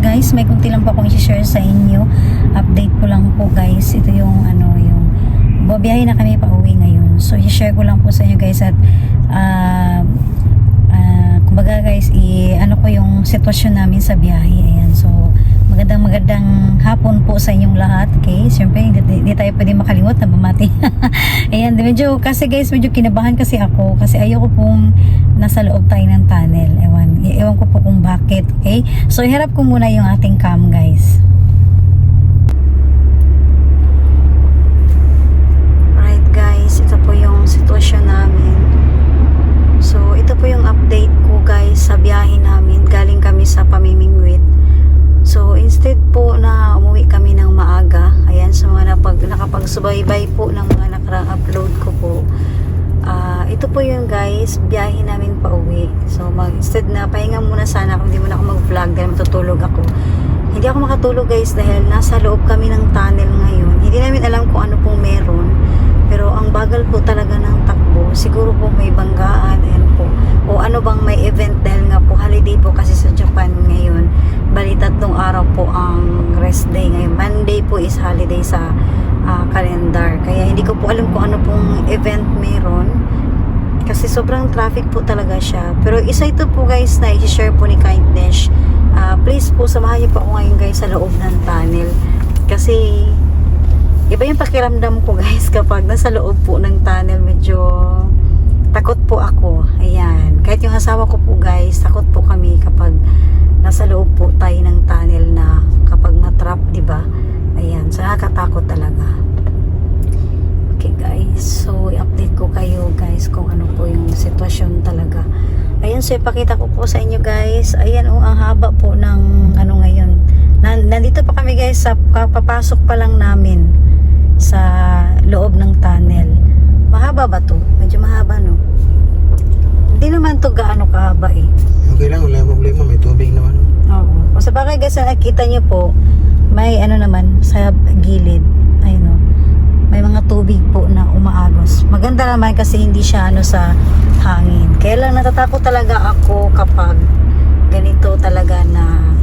guys. May kunti lang po akong i-share sa inyo. Update ko lang po guys. Ito yung ano, yung babiyahe na kami pa uwi ngayon. So, i-share ko lang po sa inyo guys at ah ah, kumbaga guys, i ano ko yung sitwasyon namin sa biyahe. Ayan. So, magandang magandang hapon po sa inyong lahat. Okay? Siyempre, hindi, hindi tayo pwede makalimot na bumati. Ayan, medyo, kasi guys, medyo kinabahan kasi ako kasi ayoko pong nasa loob tayo ng tunnel. Ewan, ewan ko po kung bakit. Okay? So, iharap ko muna yung ating cam, guys. Right, guys. Ito po yung sitwasyon namin. So, ito po yung update ko, guys, sa biyahe namin. Galing kami sa Pamimingwit. So, instead po na umuwi kami ng maaga, ayan, sa mga napag, nakapagsubaybay po ng mga nakarang upload ko po, ah ito po yung guys, biyahe namin pa uwi. So, mag, instead na pahinga muna sana ako, hindi muna ako mag-vlog dahil matutulog ako. Hindi ako makatulog guys dahil nasa loob kami ng tunnel ngayon. Hindi namin alam kung ano pong meron. Pero ang bagal po talaga ng takbo. Siguro po may banggaan, ayan po. O ano bang may event dahil nga po holiday po kasi sa Japan ngayon. Bali tatlong araw po ang rest day ngayon. Monday po is holiday sa ah, calendar. Hindi ko po alam kung ano pong event meron. Kasi sobrang traffic po talaga siya. Pero isa ito po guys na i-share po ni Kindness. Ah, please po samahan niyo po ako ngayon guys sa loob ng tunnel. Kasi iba yung pakiramdam ko guys kapag nasa loob po ng tunnel medyo takot po ako. Ayan. Kahit yung asawa ko po guys, takot po kami kapag nasa loob po tayo ng tunnel na kapag matrap, di ba? Ayan. So nakakatakot talaga. Okay guys, so i-update ko kayo guys kung ano po yung sitwasyon talaga. Ayan, so ipakita ko po sa inyo guys. Ayan oh, ang haba po ng ano ngayon. Nan- nandito pa kami guys sa papasok pa lang namin sa loob ng tunnel. Mahaba ba to? Medyo mahaba no? Hindi naman to gaano kahaba eh. Okay lang, wala problema. May tubig naman. Oo. O sa bagay guys, nakita niyo po, may ano naman sa gilid. May mga tubig po na umaagos. Maganda naman kasi hindi siya ano sa hangin. Kaya lang natatakot talaga ako kapag ganito talaga na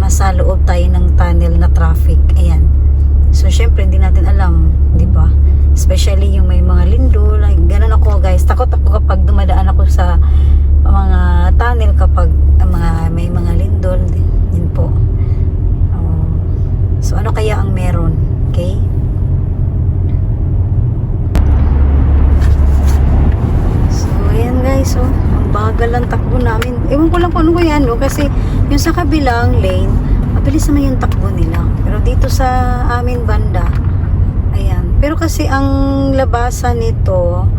nasa loob tayo ng tunnel na traffic. Ayan. So, syempre, hindi natin alam, di ba? Especially yung may mga lindol. Like, ganun ako, guys. Takot ako kapag dumadaan ako sa mga tunnel kapag mga, may mga lindol din po. Oo. so, ano kaya ang meron? Okay? So, ayan guys, oh. Ang bagal lang takbo namin. Ewan ko lang kung ano kaya, no? Kasi yung sa kabilang lane, mabilis naman yung takbo nila. Pero dito sa amin banda, ayan. Pero kasi ang labasan nito,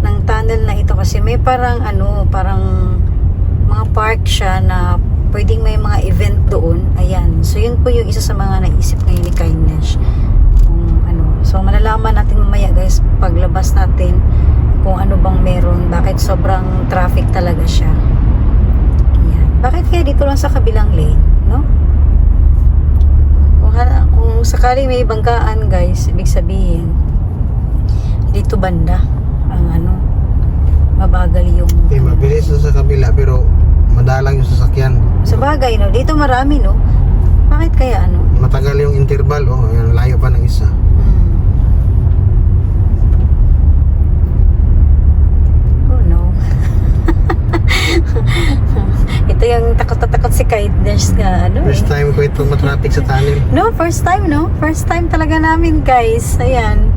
ng tunnel na ito kasi may parang ano, parang mga park siya na pwedeng may mga event doon. Ayan. So, yun po yung isa sa mga naisip ngayon ni Kindness. Kung ano. So, malalaman natin mamaya guys, paglabas natin kung ano bang meron, bakit sobrang traffic talaga siya. Ayan. Bakit kaya dito lang sa kabilang lane, no? Kung, kung sakaling may banggaan guys, ibig sabihin, dito banda, ang ano, mabagal yung... Okay, mabilis na sa kabila pero madalang yung sasakyan. Sa bagay, no? Dito marami, no? Bakit kaya, ano? Matagal yung interval, oh. Ayan, layo pa ng isa. Hmm. Oh, no. Ito yung takot na takot si Kindness nga, ano First eh. time ko itong matraffic sa tunnel. No, first time, no? First time talaga namin, guys. Ayan.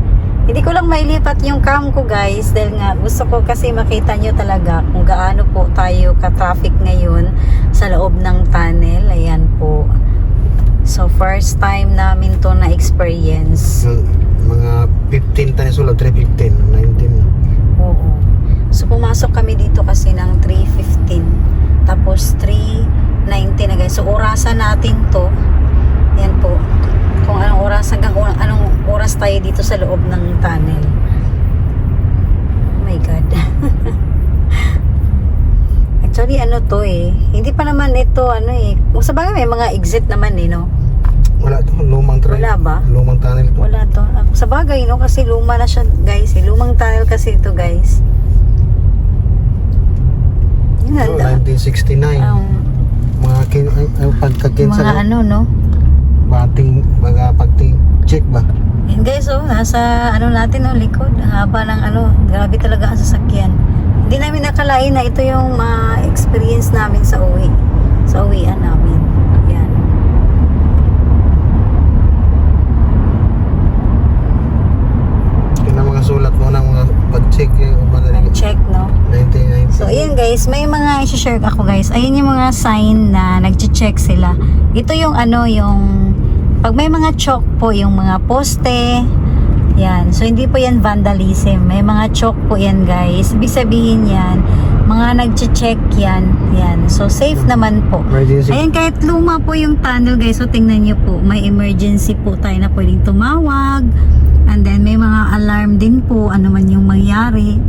Hindi ko lang mailipat yung cam ko, guys. Dahil nga, gusto ko kasi makita nyo talaga kung gaano po tayo ka-traffic ngayon sa loob ng tunnel. Ayan po. So, first time namin to na-experience. Mga 15 times ulo, 315, 19. Oo. So, pumasok kami dito kasi ng 3.15. Tapos, 3.19 na guys. So, orasan natin to. Yan po. Kung anong oras, hanggang anong oras tayo dito sa loob ng tunnel. Oh my God. Actually, ano to eh. Hindi pa naman ito, ano eh. Kung sa bagay, may mga exit naman eh, no? Wala to, lumang tunnel. Wala ba? Lumang tunnel to. Wala to. Ah, Sa bagay, no? Kasi luma na siya, guys. Eh. Lumang tunnel kasi ito, guys. Yun, So, handa. 19 1969. Ang mga kin ay, ay, pagkakinsa mga ano, no? bating baga pagting check ba Yan guys, oh, nasa ano natin, oh, likod. Haba ng ano, grabe talaga ang sasakyan. Hindi namin nakalain na ito yung ma-experience namin sa uwi. Sa uwian namin. Yan. yun ang mga sulat mo na mga pag-check yung mga Ang check, no? 1990 So, ayan guys, may mga isi-share ako guys. Ayun yung mga sign na nag-check sila. Ito yung ano, yung pag may mga chalk po, yung mga poste, yan. So, hindi po yan vandalism. May mga chalk po yan guys. Ibig sabihin yan, mga nag-check yan. Yan. So, safe naman po. emergency Ayan, kahit luma po yung tunnel guys, so tingnan nyo po, may emergency po tayo na pwedeng tumawag. And then, may mga alarm din po, ano man yung mangyari.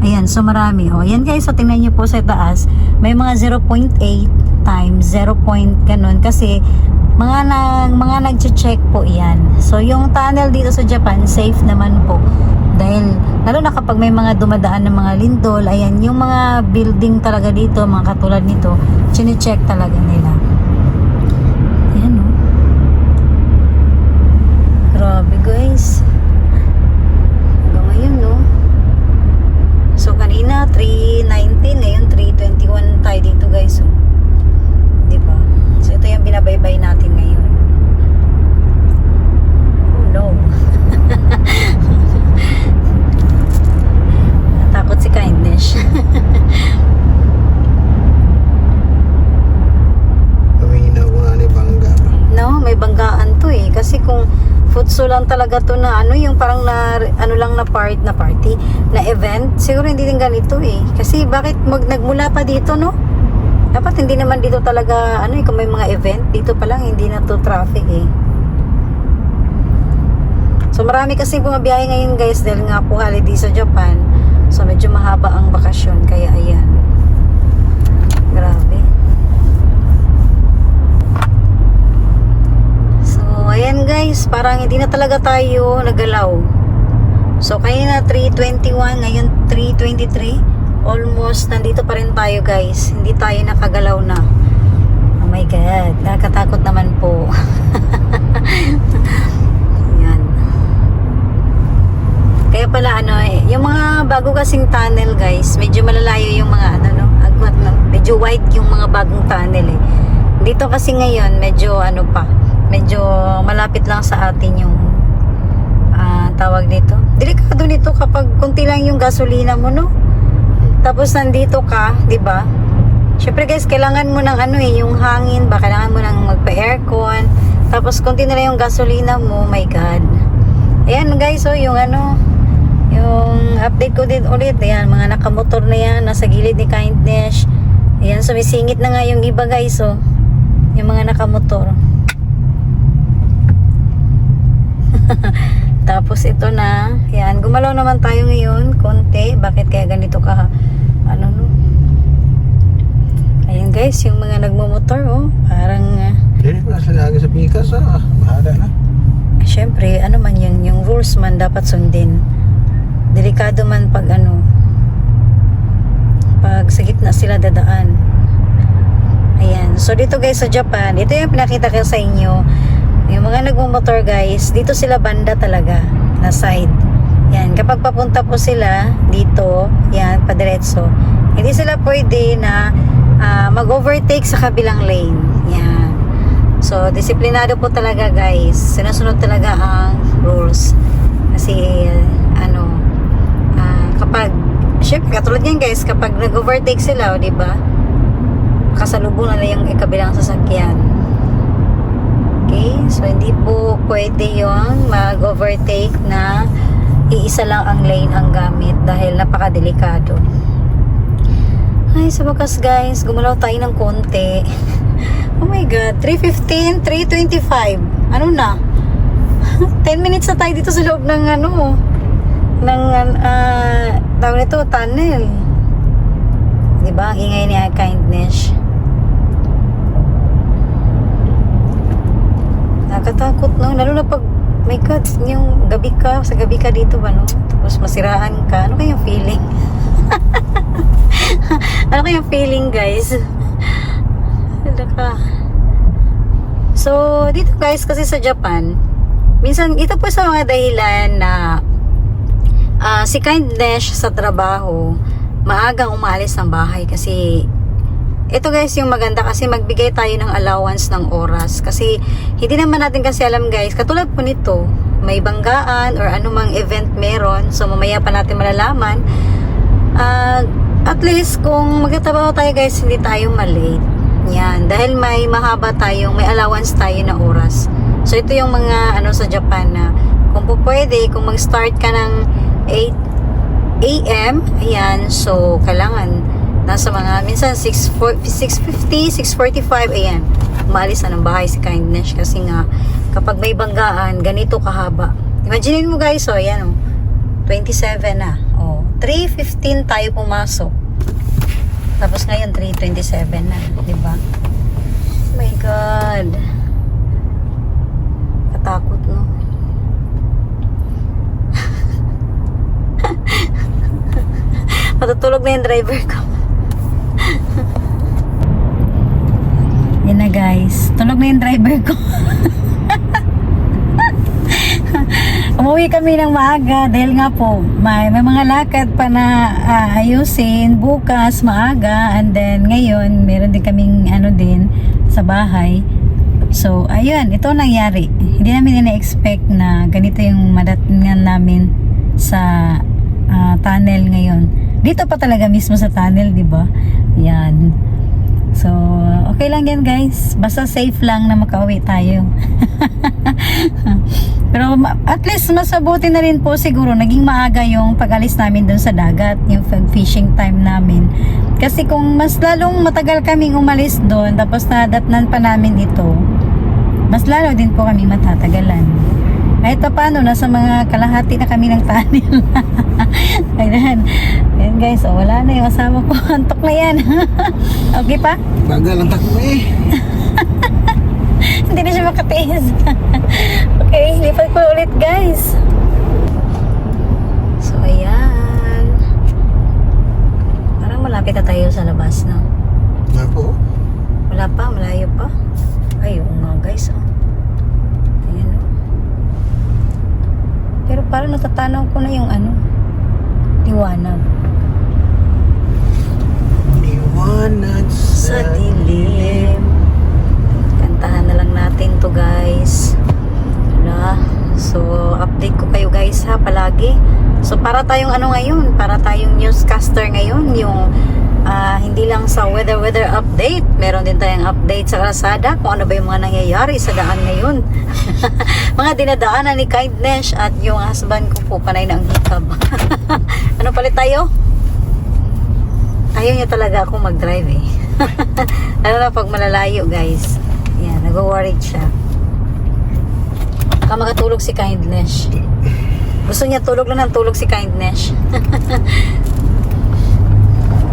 Ayan, so marami. O, ayan guys, so tingnan nyo po sa taas, may mga 0.8 times 0. point ganun. Kasi, mga nag mga nagche-check po 'yan. So yung tunnel dito sa Japan safe naman po. Dahil lalo na kapag may mga dumadaan ng mga lindol, ayan yung mga building talaga dito, mga katulad nito, chine-check talaga nila. Ayan oh. Grabe guys. Hanggang ngayon no. So kanina 319, ngayon 321 tayo dito guys. Oh. 'Di ba? So ito yung binabaybay natin ngayon. Oh no. Natakot si Kindness. paminaw ko nga ni bangga ba no, may banggaan to eh. Kasi kung futso lang talaga to na ano, yung parang na, ano lang na part na party, na event, siguro hindi din ganito eh. Kasi bakit mag, nagmula pa dito no? Dapat hindi naman dito talaga, ano eh, kung may mga event, dito pa lang hindi na to traffic eh. So marami kasi bumabiyahe ngayon guys dahil nga po holiday sa Japan. So medyo mahaba ang bakasyon kaya ayan. Grabe. So ayan guys, parang hindi na talaga tayo nagalaw. So kaya na 321, ngayon 323. Almost nandito pa rin tayo guys. Hindi tayo nakagalaw na. Oh my god, nakakatakot naman po. Yan. Kaya pala ano eh, yung mga bago kasing tunnel guys, medyo malalayo yung mga ano no, agwat no, medyo wide yung mga bagong tunnel eh. Dito kasi ngayon medyo ano pa, medyo malapit lang sa atin yung ah, tawag dito. Delikado nito kapag kunti lang yung gasolina mo no. Tapos nandito ka, 'di ba? Syempre guys, kailangan mo ng ano eh, yung hangin ba, kailangan mo ng magpa-aircon. Tapos konti na lang yung gasolina mo, my god. Ayan guys, oh, yung ano, yung update ko din ulit, ayan, mga nakamotor na yan, nasa gilid ni Kindness. Ayan, sumisingit na nga yung iba guys, oh. Yung mga nakamotor. Tapos ito na, ayan, gumalaw naman tayo ngayon, konti. Bakit kaya ganito ka, ano no? Ayan guys, yung mga nagmumotor, oh, parang, ah, hindi pa sila lagi sa pikas ah bahala na Siyempre, ano man yun, yung rules man dapat sundin. Delikado man pag ano, pag sa gitna sila dadaan. Ayan. So, dito guys sa Japan, ito yung pinakita ko sa inyo. Yung mga nagmumotor guys, dito sila banda talaga, na side. Yan. Kapag papunta po sila dito, yan, padiretso, hindi sila pwede na ah, mag-overtake sa kabilang lane. Yan. So, disiplinado po talaga guys. Sinusunod talaga ang rules. Kasi, ano, ah, kapag, syempre, katulad yan guys, kapag nag-overtake sila, o, di ba? Kasalubong na lang yung ikabilang sasakyan. Okay? So, hindi po pwede yung mag-overtake na iisa lang ang lane ang gamit dahil napakadelikado. Ay, sa wakas guys, gumalaw tayo ng konti. oh my God, 3.15, 3.25. Ano na? 10 minutes na tayo dito sa loob ng ano, ng, ah, tawag nito, tunnel. Diba? Ang ingay niya, kindness. Nakakatakot, no? Lalo na pag, my God, yung gabi ka, sa gabi ka dito ba, no? Tapos masiraan ka. Ano kayang feeling? ano kayang feeling, guys? Wala ka. So, dito guys, kasi sa Japan, minsan, ito po sa mga dahilan na ah, si Kindness sa trabaho, maagang umalis ng bahay kasi ito guys yung maganda kasi magbigay tayo ng allowance ng oras. Kasi hindi naman natin kasi alam guys katulad po nito may banggaan or anumang event meron. So mamaya pa natin malalaman. Ah, at least kung magtatrabaho tayo guys hindi tayo malate. Yan dahil may mahaba tayong may allowance tayo na oras. So ito yung mga ano sa Japan na kung po pwede kung mag start ka ng 8 a.m. Ayan, so kailangan nasa mga minsan 6 6:50, 6:45 ayan. Umalis na ng bahay si Kindness kasi nga kapag may banggaan, ganito kahaba. Imagine mo guys, oh, ayan oh. 27 na. Oh, 3:15 tayo pumasok. Tapos ngayon 3:27 na, 'di ba? Oh my god. Katakot no. Matutulog na yung driver ko. Yan na guys. Tulog na yung driver ko. Umuwi kami ng maaga dahil nga po may, may mga lakad pa na ah, ayusin bukas maaga and then ngayon meron din kaming ano din sa bahay. So ayun, ito ang nangyari. Hindi namin na-expect na ganito yung madatingan namin sa ah, tunnel ngayon. Dito pa talaga mismo sa tunnel, di ba? Yan. So, okay lang yan guys. Basta safe lang na makauwi tayo. Pero at least masabuti na rin po siguro naging maaga yung pag-alis namin dun sa dagat, yung fishing time namin. Kasi kung mas lalong matagal kaming umalis doon, tapos nadatnan pa namin ito, mas lalo din po kami matatagalan. Kahit pa paano, nasa mga kalahati na kami ng tunnel. Ayan. Ayan guys, oh, wala na yung asawa ko. Antok na yan. okay pa? Bagal ang takbo eh. Hindi na siya makatiis. okay, lipat ko ulit guys. So, ayan. Parang malapit na tayo sa labas na. Nga po. Wala pa, malayo pa. Ay, oo nga guys. Oh. Ayan oh. Pero parang natatanaw ko na yung ano, liwanag. Liwanag Sa dilim. Kantahan na lang natin to guys. Wala. So, update ko kayo guys ha, palagi. So, para tayong ano ngayon, para tayong newscaster ngayon, yung ah, hindi lang sa weather-weather update, meron din tayong update sa kalsada, kung ano ba yung mga nangyayari sa daan ngayon. mga dinadaanan ni Kindness at yung husband ko po, panay ng hikab. ano palit tayo? Ayaw niya talaga ako mag-drive eh. Lalo na pag malalayo guys. Yan, nag-worried siya. Baka makatulog si Kindness. Gusto niya tulog lang ng tulog si Kindness.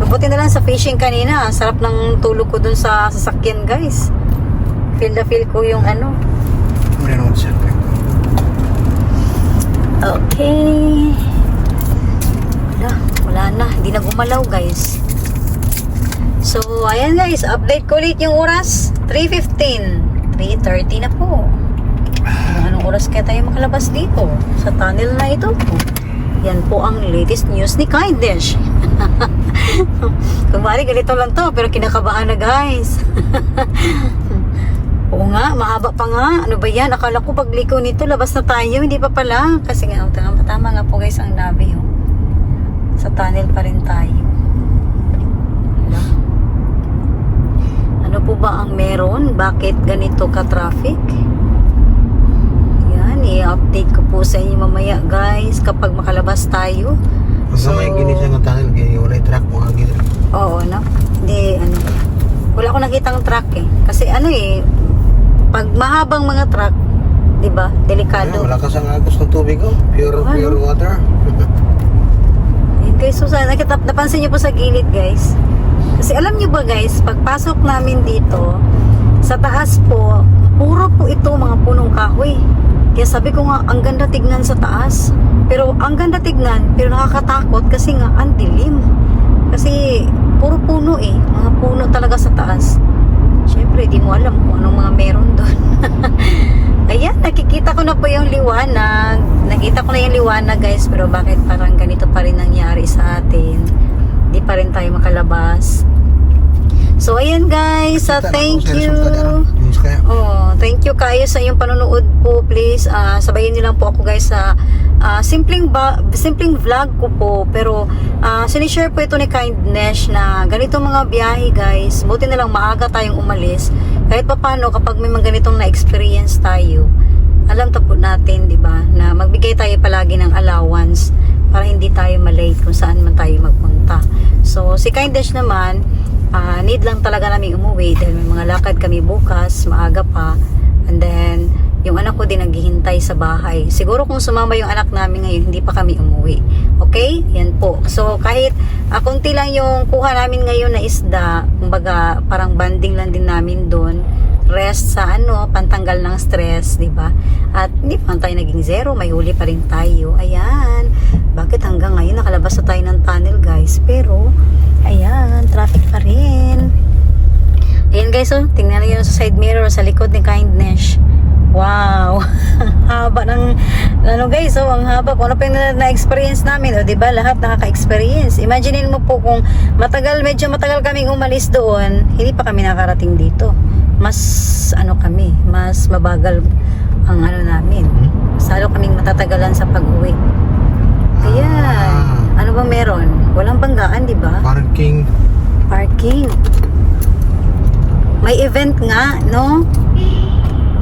Mabuti na lang sa fishing kanina. Sarap ng tulog ko dun sa sasakyan guys. Feel na feel ko yung ano. Okay. Wala, wala na. Hindi na gumalaw, guys. So, ayan guys. Update ko ulit yung oras. 3.15. 3.30 na po. Ano, anong oras kaya tayo makalabas dito? Sa tunnel na ito. Yan po ang latest news ni Kindness. Kumari, ganito lang to. Pero kinakabahan na guys. Oo nga, mahaba pa nga. Ano ba yan? Akala ko pagliko nito, labas na tayo. Hindi pa pala. Kasi nga, tama, tama nga po guys ang labi. Oh. Sa tunnel pa rin tayo. Wala. Ano po ba ang meron? Bakit ganito ka-traffic? Yan, i-update ko po sa inyo mamaya guys kapag makalabas tayo. Basta may ginisang ng tunnel, kaya wala yung truck mo agad. Oo, no? Hindi, ano. Wala ko nakitang truck eh. Kasi ano eh, pag mahabang mga truck, di ba, delikado. Wala ka sa agos ng tubig oh. Pure, Ano? pure water. Guys, so sana napansin niyo po sa gilid guys. Kasi alam niyo ba guys, pagpasok namin dito, sa taas po, puro po ito mga punong kahoy. Kaya sabi ko nga, ang ganda tignan sa taas. Pero ang ganda tignan, pero nakakatakot kasi nga ang dilim. Kasi puro puno eh, mga puno talaga sa taas. Syempre, di mo alam kung anong mga meron doon. Ayan, nakikita ko na po yung liwanag. Nakita ko na yung liwanag guys, pero bakit parang ganito pa rin nangyari sa atin? Di pa rin tayo makalabas. So, ayan guys, uh, na thank you. Oh, thank you kayo sa iyong panonood po. Please, ah, sabayin niyo lang po ako guys sa ah, simpleng ba, simpleng vlog ko po. Pero ah, sinishare po ito ni Kindness na ganito mga biyahe guys. Buti na lang maaga tayong umalis. Kahit pa paano kapag may mga ganitong na-experience tayo, alam to po natin, di ba, na magbigay tayo palagi ng allowance para hindi tayo malate kung saan man tayo magpunta. So, si Kindness naman, ah, need lang talaga namin umuwi dahil may mga lakad kami bukas, maaga pa. And then, yung anak ko din naghihintay sa bahay. Siguro kung sumama yung anak namin ngayon, hindi pa kami umuwi. Okay? Yan po. So, kahit uh, kunti lang yung kuha namin ngayon na isda, kumbaga, parang banding lang din namin doon. Rest sa ano, pantanggal ng stress, di ba? At hindi pa tayo naging zero, may huli pa rin tayo. Ayan. Bakit hanggang ngayon nakalabas na tayo ng tunnel, guys? Pero, ayan, traffic pa rin. Ayan guys, oh, tingnan niyo sa side mirror sa likod ni Kindness. Wow! haba ng ano guys, oh, ang haba. Kung ano pa yung na- na-experience namin, oh, 'di ba? Lahat nakaka-experience. Imaginein mo po kung matagal, medyo matagal kaming umalis doon, hindi pa kami nakarating dito. Mas ano kami, mas mabagal ang ano namin. Mas lalo kaming matatagalan sa pag-uwi. Ayan. Ah, Ano ba meron? Walang banggaan, 'di ba? parking. Parking. May event nga, no?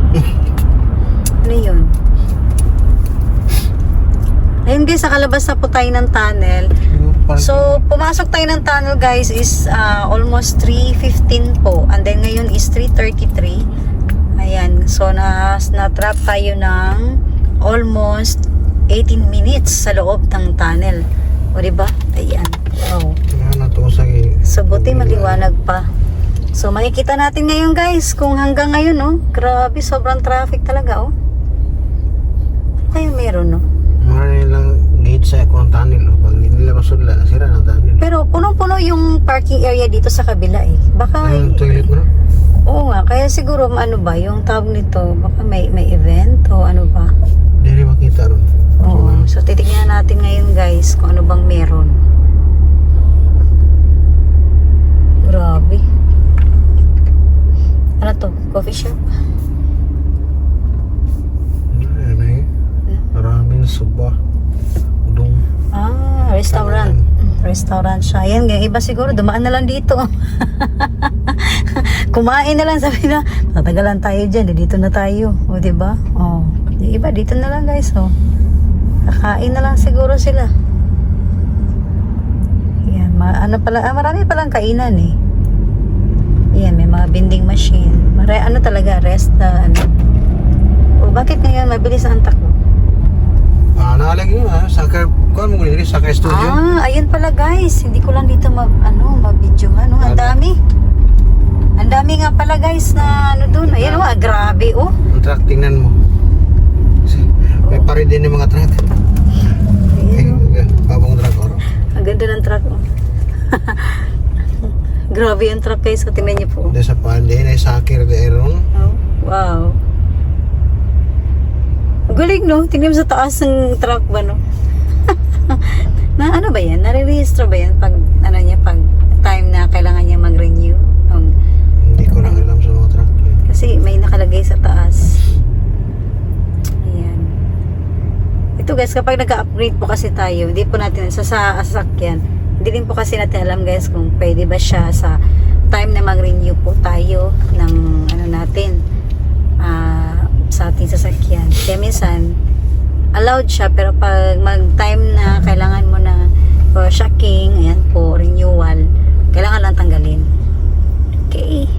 ano yun? Ayun guys, nakalabas na po tayo ng tunnel. So, pumasok tayo ng tunnel guys is ah, almost 3.15 po. And then ngayon is 3.33. Ayan. So, na, na-trap tayo ng almost 18 minutes sa loob ng tunnel. O, diba? Ayan. Sa So, buti maliwanag pa. So, makikita natin ngayon guys kung hanggang ngayon, no? Grabe, sobrang traffic talaga, oh. Ano kaya meron, no? Marami nilang gate sa akong tunnel. oh. Pag hindi nila masudla, nasira ng tunnel. Pero punong-puno yung parking area dito sa kabila, eh. Baka, Ayun, toilet mo na. oo nga, kaya siguro, ano ba, yung tawag nito, baka may, may event o ano ba? Hindi rin makita ron. Oo. So, titignan natin ngayon guys kung ano bang meron. Grabe. Ano to? Coffee shop? Ano eh. Maraming suba. Ah, restaurant. Restaurant siya. Yan, yung iba siguro, dumaan na lang dito. Kumain na lang, sabi na, tatagalan tayo dyan, eh, dito na tayo. O, di ba? Oh. Yung iba, dito na lang guys, oh. Kakain na lang siguro sila. Yan, ma ano pala, ah, marami palang kainan eh. Yan, may mga vending machine. Mara ano talaga, rest, ah, ano. O, bakit ngayon mabilis ang takbo? Ah, naalagay mo ha. Soccer, kuha mo ko soccer studio. Ah, ayun pala guys. Hindi ko lang dito mag ano, mabidyohan, no. Ang dami. Ang dami nga pala guys na ano doon. Ayun oh, ah, grabe oh. Ang truck, tingnan mo. May pare din yung mga truck. Ayun, oh. truck oro. Ang ganda ng truck oh. grabe yung truck guys. So, tingnan niyo po. Dahil sa pande, na soccer de eron. Oh, wow. Galing no. Tingnan mo sa taas ng truck ba no. na ano ba yan? Nare-register ba yan pag ano niya pag time na kailangan niya mag-renew? Ang Hindi ko lang alam sa mga truck. eh. Kasi may nakalagay sa taas. Ayan. Ito guys, kapag nag-upgrade po kasi tayo, hindi po natin sa sa sasakyan, hindi din po kasi natin alam guys kung pwede ba siya sa time na mag-renew po tayo ng ano natin ah, sa ating sasakyan. Kaya minsan, allowed siya pero pag mag-time na kailangan mo na for shocking, ayan po, renewal, kailangan lang tanggalin. Okay.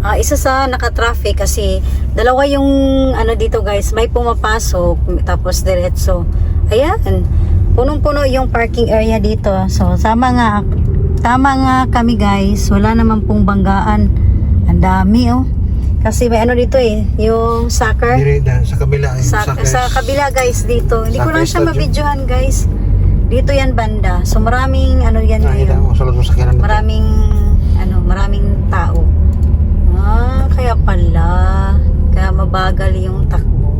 Ah, isa sa naka-traffic kasi dalawa yung ano dito guys, may pumapasok tapos diretso. Ayan. Punong-puno yung parking area dito. So sama nga tama nga kami guys, wala naman pong banggaan. Ang dami oh. Kasi may ano dito eh, yung soccer. Dire, sa kabila. eh, Sa, soccer- sa kabila guys dito. Hindi ko lang siya mabidyohan guys. Dito yan banda. So maraming ano yan ngayon. mo, sa. Maraming ano, maraming tao. mabagal yung takbo.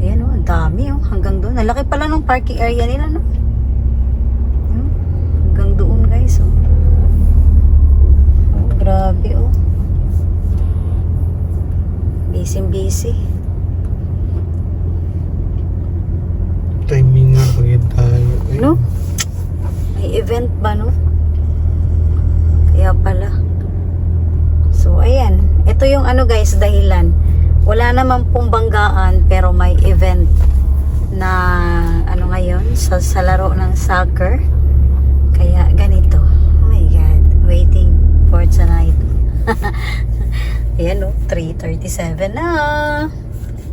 Ayan oh, ang dami oh, hanggang doon. Ang laki pala ng parking area nila, no? Hanggang doon, guys, oh. Oh, grabe, oh. Busy busy. Timing nga pag yun tayo. Ay, No? May event ba, no? Kaya pala. So, ayan. Ito yung ano guys, dahilan. Wala naman pong banggaan, pero may event na ano ngayon, sa, sa laro ng soccer. Kaya ganito. Oh my God. Waiting for tonight. ayan no, 3.37 na.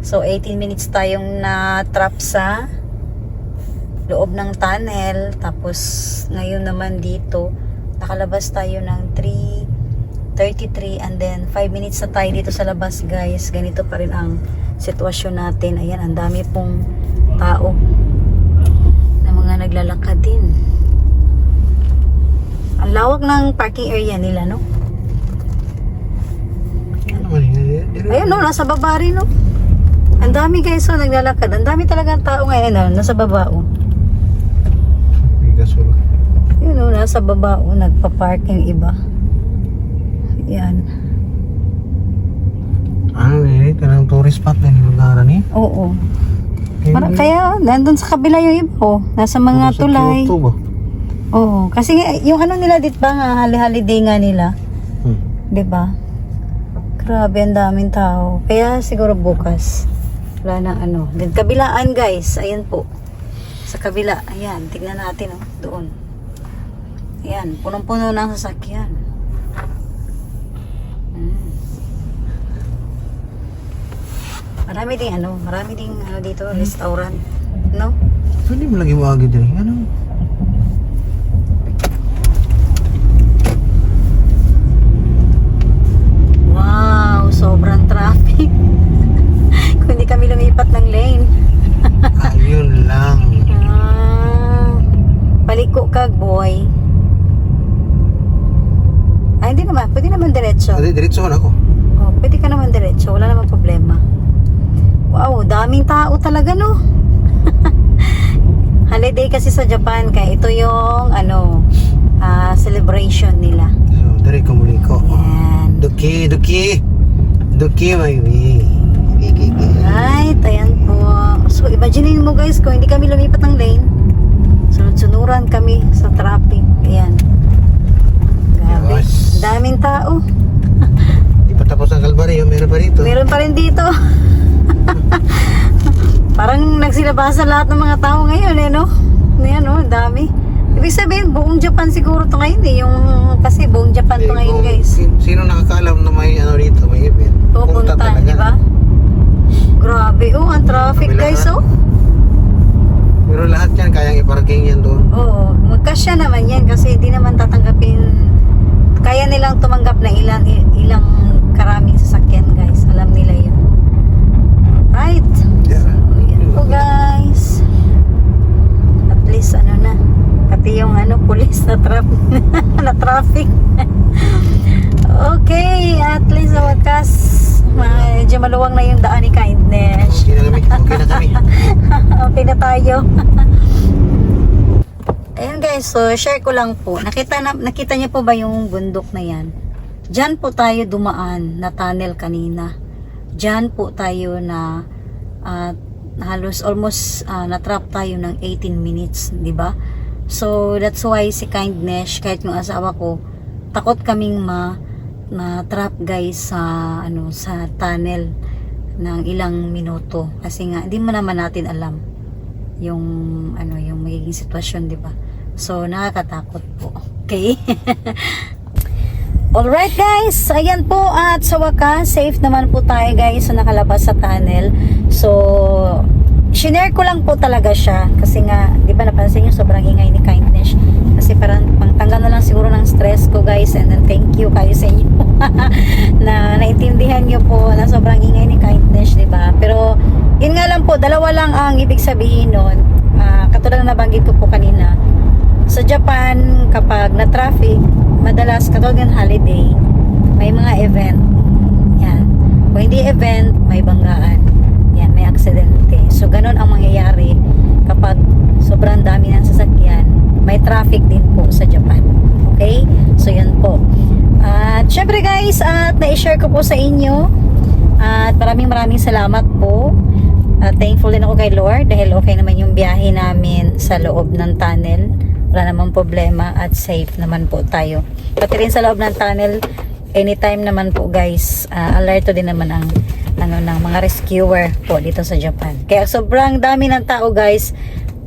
So, 18 minutes tayong na-trap sa loob ng tunnel. Tapos, ngayon naman dito, nakalabas tayo ng 3.33 and then 5 minutes na tayo dito sa labas guys. Ganito pa rin ang sitwasyon natin. Ayan, ang dami pong tao na mga naglalakad din. Ang lawak ng parking area nila, no? Ano naman yun? Dire- Ayun, no, nasa baba rin, no? Ang dami guys, so naglalakad. Ang dami talagang tao ngayon, no? Nasa baba, oh. Yun o, nasa baba o, nagpa-park yung iba. Yan. Ano eh, kanang tourist spot na yung lugar ni. Oo. Kaya, Mara, kaya, nandun sa kabila yung iba o. Nasa mga sa tulay. Kyoto ba? Oo. Kasi yung ano nila dit ba nga, hali-holiday nga nila. Hmm. 'Di ba? Grabe, ang daming tao. Kaya siguro bukas. Wala na ano. Then kabilaan guys, ayan po. Sa kabila, ayan, tignan natin oh, doon. Ayan, punong-puno ng sasakyan. Mm. Marami ding ano, marami ding ano dito, restaurant. No? Pwede mo lagi wagi din. Ano? Wow, sobrang traffic. Kung hindi kami lumipat ng lane. Ayun lang. Ah, paliko kag boy. Ay, hindi naman. Pwede naman diretso. Adi, diretso ako. Oh, pwede ka naman diretso. Wala naman problema. Wow, daming tao talaga, no? Holiday kasi sa Japan, kaya ito yung, ano, ah, celebration nila. So, dari ko muli ko. Duki, duki. Duki, my gigi. Right, ayan po. So, imagine mo guys, kung hindi kami lumipat ng lane, sunod-sunuran kami sa traffic. Ayan. Grabe. Yes. Daming tao. Di pa tapos ang kalbaryo, meron pa rito. Meron pa rin dito. Parang nagsilabasa lahat ng mga tao ngayon eh, no? Ayan, no? Dami. Ibig sabihin, buong Japan siguro to ngayon eh. Yung, kasi buong Japan to Eh, ngayon, guys. sin- Sino nakakaalam na may ano dito, may event? Pupunta, talaga. di ba? Grabe, oh, ang traffic, Kabila guys, oh. Pero lahat yan, kayang iparking yan doon. Oo, magkasya naman yan kasi hindi naman tatanggapin kaya nilang tumanggap na ilang ilang karaming sasakyan guys. Alam nila yun. Right. Yeah. So, yan po guys. Least ano na. Pati yung ano, police na, trap na traffic. okay, at least sa wakas medyo maluwang na yung daan ni kindness. Okay na kami, okay na kami. okay na tayo. Ayan guys, so share ko lang po. Nakita na, nakita niyo po ba yung bundok na yan? Diyan po tayo dumaan na tunnel kanina. Diyan po tayo na ah, halos almost ah, na-trap tayo ng 18 minutes, di ba? So that's why si Kindness, kahit yung asawa ko, takot kaming ma na trap guys sa ano sa tunnel ng ilang minuto kasi nga hindi mo naman natin alam yung ano yung magiging sitwasyon, 'di ba? So nakakatakot po. Okay? Alright guys, ayan po at sa wakas, safe naman po tayo guys sa nakalabas sa tunnel. So, shinare ko lang po talaga siya kasi nga, di ba napansin nyo sobrang ingay ni Kindness. Kasi parang pangtanggal na lang siguro ng stress ko guys and then thank you kayo sa inyo na naintindihan nyo po na sobrang ingay ni Kindness, di ba? Pero, yun nga lang po, dalawa lang ang ibig sabihin nun. Ah, katulad na nabanggit ko po kanina, sa Japan, kapag na-traffic, madalas katulad ng holiday, may mga event. Yan. Kung hindi event, may banggaan. Yan, may aksidente. So, ganun ang mangyayari kapag sobrang dami ng sasakyan. May traffic din po sa Japan. Okay? So, yan po. At syempre guys, at na-share ko po sa inyo. At maraming maraming salamat po. At thankful din ako kay Lord dahil okay naman yung biyahe namin sa loob ng tunnel. Wala namang problema at safe naman po tayo. Pati rin sa loob ng tunnel, anytime naman po guys, uh, alerto din naman ang ano ng mga rescuer po dito sa Japan. Kaya sobrang dami ng tao guys.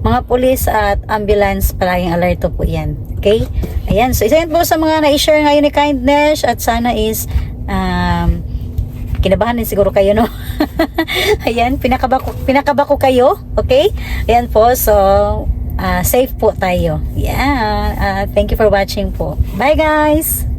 Mga pulis at ambulance palaging alerto po yan. Okay? Ayan. So, isa yan po sa mga na-share ngayon ni Kindness at sana is um, kinabahan din siguro kayo, no? Ayan, pinakaba ko, pinakaba ko kayo. Okay? Ayan po. So, ah, safe po tayo. Yeah. ah, thank you for watching po. Bye, guys!